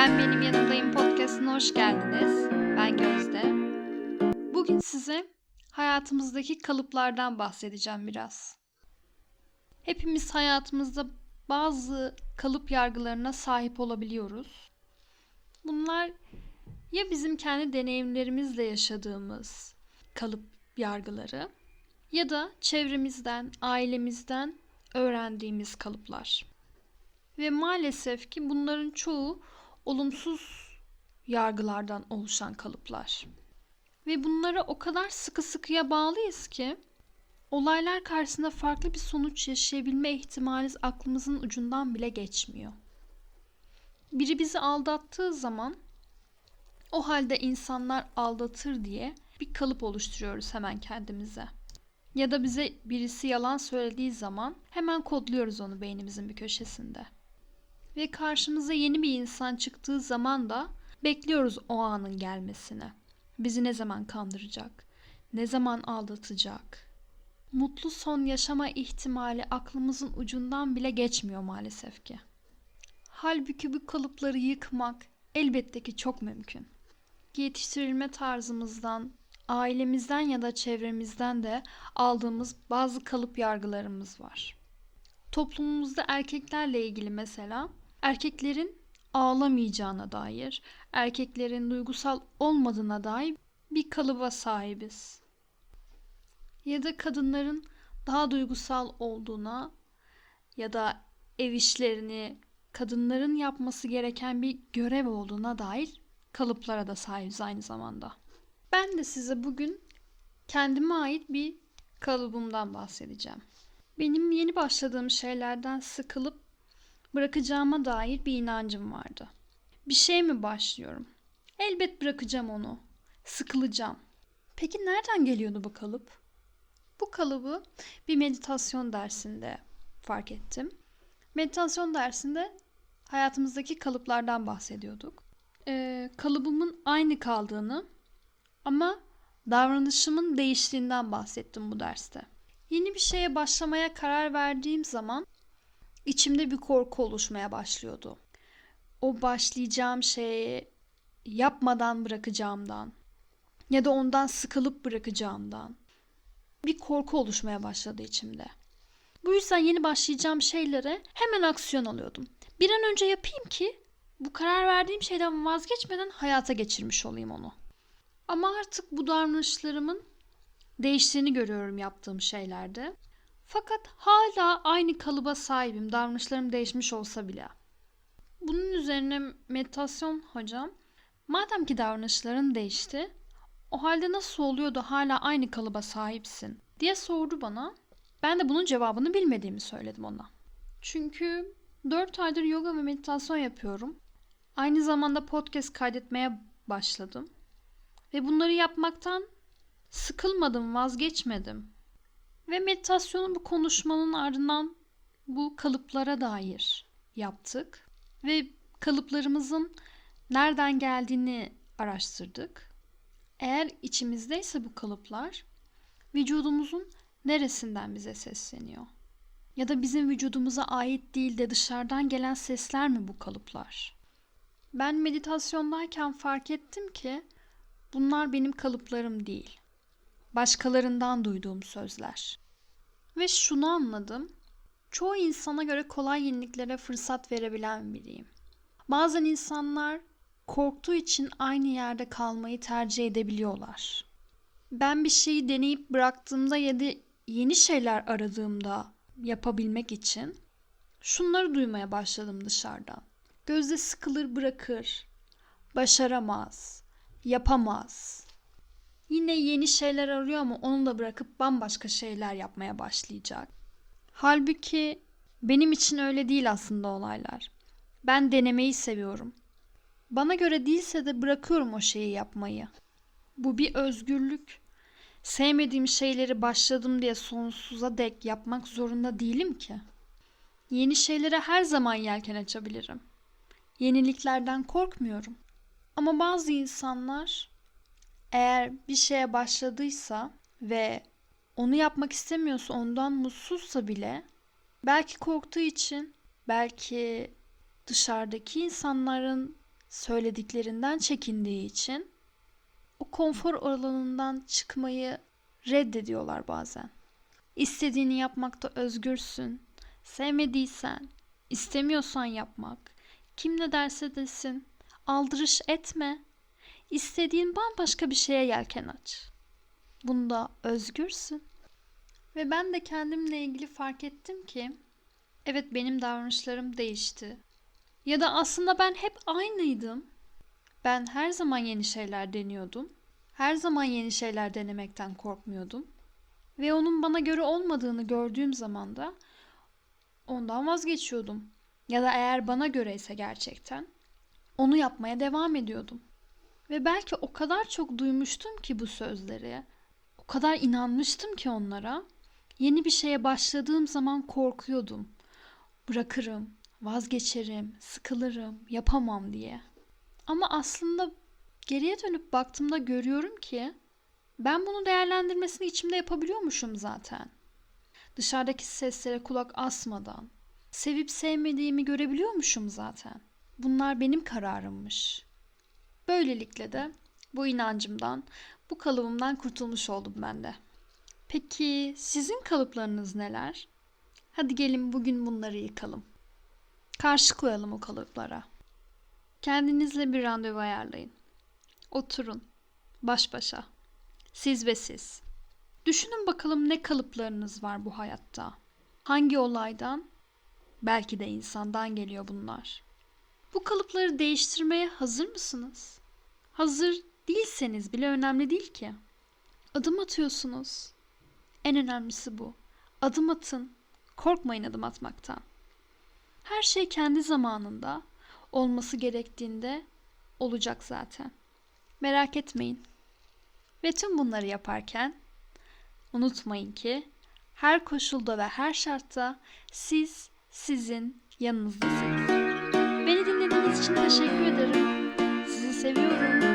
Ben Benim Yanımdayım podcastına hoş geldiniz. Ben Gözde. Bugün size hayatımızdaki kalıplardan bahsedeceğim biraz. Hepimiz hayatımızda bazı kalıp yargılarına sahip olabiliyoruz. Bunlar ya bizim kendi deneyimlerimizle yaşadığımız kalıp yargıları ya da çevremizden, ailemizden öğrendiğimiz kalıplar. Ve maalesef ki bunların çoğu olumsuz yargılardan oluşan kalıplar. Ve bunlara o kadar sıkı sıkıya bağlıyız ki olaylar karşısında farklı bir sonuç yaşayabilme ihtimalimiz aklımızın ucundan bile geçmiyor. Biri bizi aldattığı zaman o halde insanlar aldatır diye bir kalıp oluşturuyoruz hemen kendimize. Ya da bize birisi yalan söylediği zaman hemen kodluyoruz onu beynimizin bir köşesinde. Ve karşımıza yeni bir insan çıktığı zaman da bekliyoruz o anın gelmesini. Bizi ne zaman kandıracak? Ne zaman aldatacak? Mutlu son yaşama ihtimali aklımızın ucundan bile geçmiyor maalesef ki. Halbuki bu kalıpları yıkmak elbette ki çok mümkün. Yetiştirilme tarzımızdan, ailemizden ya da çevremizden de aldığımız bazı kalıp yargılarımız var. Toplumumuzda erkeklerle ilgili mesela erkeklerin ağlamayacağına dair, erkeklerin duygusal olmadığına dair bir kalıba sahibiz. Ya da kadınların daha duygusal olduğuna ya da ev işlerini kadınların yapması gereken bir görev olduğuna dair kalıplara da sahibiz aynı zamanda. Ben de size bugün kendime ait bir kalıbımdan bahsedeceğim. Benim yeni başladığım şeylerden sıkılıp bırakacağıma dair bir inancım vardı. Bir şey mi başlıyorum? Elbet bırakacağım onu. Sıkılacağım. Peki nereden geliyordu bu kalıp? Bu kalıbı bir meditasyon dersinde fark ettim. Meditasyon dersinde hayatımızdaki kalıplardan bahsediyorduk. Ee, kalıbımın aynı kaldığını ama davranışımın değiştiğinden bahsettim bu derste. Yeni bir şeye başlamaya karar verdiğim zaman içimde bir korku oluşmaya başlıyordu. O başlayacağım şeyi yapmadan bırakacağımdan ya da ondan sıkılıp bırakacağımdan bir korku oluşmaya başladı içimde. Bu yüzden yeni başlayacağım şeylere hemen aksiyon alıyordum. Bir an önce yapayım ki bu karar verdiğim şeyden vazgeçmeden hayata geçirmiş olayım onu. Ama artık bu davranışlarımın değiştiğini görüyorum yaptığım şeylerde. Fakat hala aynı kalıba sahibim. Davranışlarım değişmiş olsa bile. Bunun üzerine meditasyon hocam, madem ki davranışların değişti, o halde nasıl oluyor da hala aynı kalıba sahipsin diye sordu bana. Ben de bunun cevabını bilmediğimi söyledim ona. Çünkü 4 aydır yoga ve meditasyon yapıyorum. Aynı zamanda podcast kaydetmeye başladım. Ve bunları yapmaktan sıkılmadım, vazgeçmedim. Ve meditasyonun bu konuşmanın ardından bu kalıplara dair yaptık. Ve kalıplarımızın nereden geldiğini araştırdık. Eğer içimizdeyse bu kalıplar vücudumuzun neresinden bize sesleniyor? Ya da bizim vücudumuza ait değil de dışarıdan gelen sesler mi bu kalıplar? Ben meditasyondayken fark ettim ki bunlar benim kalıplarım değil başkalarından duyduğum sözler. Ve şunu anladım. Çoğu insana göre kolay yeniliklere fırsat verebilen biriyim. Bazen insanlar korktuğu için aynı yerde kalmayı tercih edebiliyorlar. Ben bir şeyi deneyip bıraktığımda ya da yeni şeyler aradığımda yapabilmek için şunları duymaya başladım dışarıdan. Gözde sıkılır bırakır, başaramaz, yapamaz, Yine yeni şeyler arıyor ama onu da bırakıp bambaşka şeyler yapmaya başlayacak. Halbuki benim için öyle değil aslında olaylar. Ben denemeyi seviyorum. Bana göre değilse de bırakıyorum o şeyi yapmayı. Bu bir özgürlük. Sevmediğim şeyleri başladım diye sonsuza dek yapmak zorunda değilim ki. Yeni şeylere her zaman yelken açabilirim. Yeniliklerden korkmuyorum. Ama bazı insanlar eğer bir şeye başladıysa ve onu yapmak istemiyorsa, ondan mutsuzsa bile belki korktuğu için, belki dışarıdaki insanların söylediklerinden çekindiği için o konfor alanından çıkmayı reddediyorlar bazen. İstediğini yapmakta özgürsün. Sevmediysen, istemiyorsan yapmak, kim ne derse desin, aldırış etme. İstediğin bambaşka bir şeye yelken aç. Bunda özgürsün. Ve ben de kendimle ilgili fark ettim ki evet benim davranışlarım değişti. Ya da aslında ben hep aynıydım. Ben her zaman yeni şeyler deniyordum. Her zaman yeni şeyler denemekten korkmuyordum. Ve onun bana göre olmadığını gördüğüm zaman da ondan vazgeçiyordum. Ya da eğer bana göreyse gerçekten onu yapmaya devam ediyordum. Ve belki o kadar çok duymuştum ki bu sözleri. O kadar inanmıştım ki onlara. Yeni bir şeye başladığım zaman korkuyordum. Bırakırım, vazgeçerim, sıkılırım, yapamam diye. Ama aslında geriye dönüp baktığımda görüyorum ki ben bunu değerlendirmesini içimde yapabiliyormuşum zaten. Dışarıdaki seslere kulak asmadan, sevip sevmediğimi görebiliyormuşum zaten. Bunlar benim kararımmış. Böylelikle de bu inancımdan, bu kalıbımdan kurtulmuş oldum ben de. Peki sizin kalıplarınız neler? Hadi gelin bugün bunları yıkalım. Karşı koyalım o kalıplara. Kendinizle bir randevu ayarlayın. Oturun. Baş başa. Siz ve siz. Düşünün bakalım ne kalıplarınız var bu hayatta. Hangi olaydan? Belki de insandan geliyor bunlar. Bu kalıpları değiştirmeye hazır mısınız? Hazır değilseniz bile önemli değil ki. Adım atıyorsunuz. En önemlisi bu. Adım atın. Korkmayın adım atmaktan. Her şey kendi zamanında, olması gerektiğinde olacak zaten. Merak etmeyin. Ve tüm bunları yaparken unutmayın ki her koşulda ve her şartta siz sizin yanınızdasınız. Beni dinlediğiniz için teşekkür ederim. Sizi seviyorum.